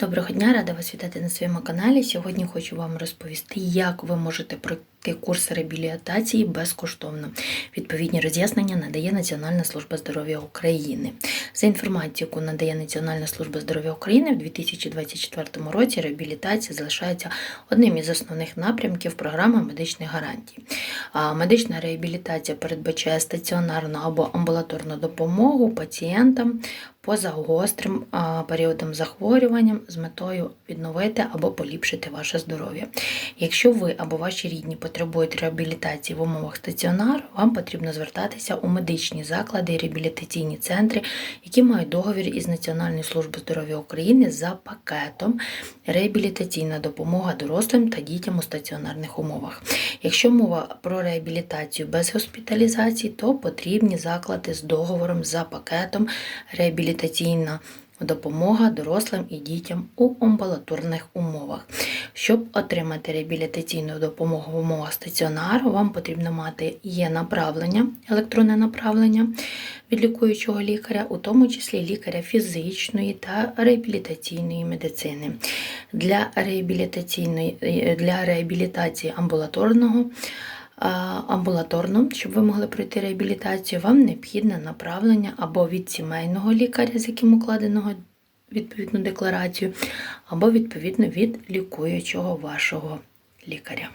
Доброго дня, рада вас вітати на своєму каналі. Сьогодні хочу вам розповісти, як ви можете пройти курс реабілітації безкоштовно. Відповідні роз'яснення надає Національна служба здоров'я України. За інформацією, яку надає Національна служба здоров'я України, в 2024 році реабілітація залишається одним із основних напрямків програми медичних гарантій. Медична реабілітація передбачає стаціонарну або амбулаторну допомогу пацієнтам поза гострим періодом захворювання з метою відновити або поліпшити ваше здоров'я. Якщо ви або ваші рідні потребують реабілітації в умовах стаціонару, вам потрібно звертатися у медичні заклади і реабілітаційні центри, які мають договір із Національною службою здоров'я України за пакетом реабілітаційна допомога дорослим та дітям у стаціонарних умовах. Якщо мова про реабілітацію без госпіталізації, то потрібні заклади з договором за пакетом реабілітаційна допомога дорослим і дітям у амбулаторних умовах. Щоб отримати реабілітаційну допомогу в умовах стаціонару, вам потрібно мати є направлення, електронне направлення від лікуючого лікаря, у тому числі лікаря фізичної та реабілітаційної медицини. Для реабілітаційної для реабілітації амбулаторного амбулаторно, щоб ви могли пройти реабілітацію, вам необхідне направлення або від сімейного лікаря, з яким укладеного відповідну декларацію, або відповідно від лікуючого вашого лікаря.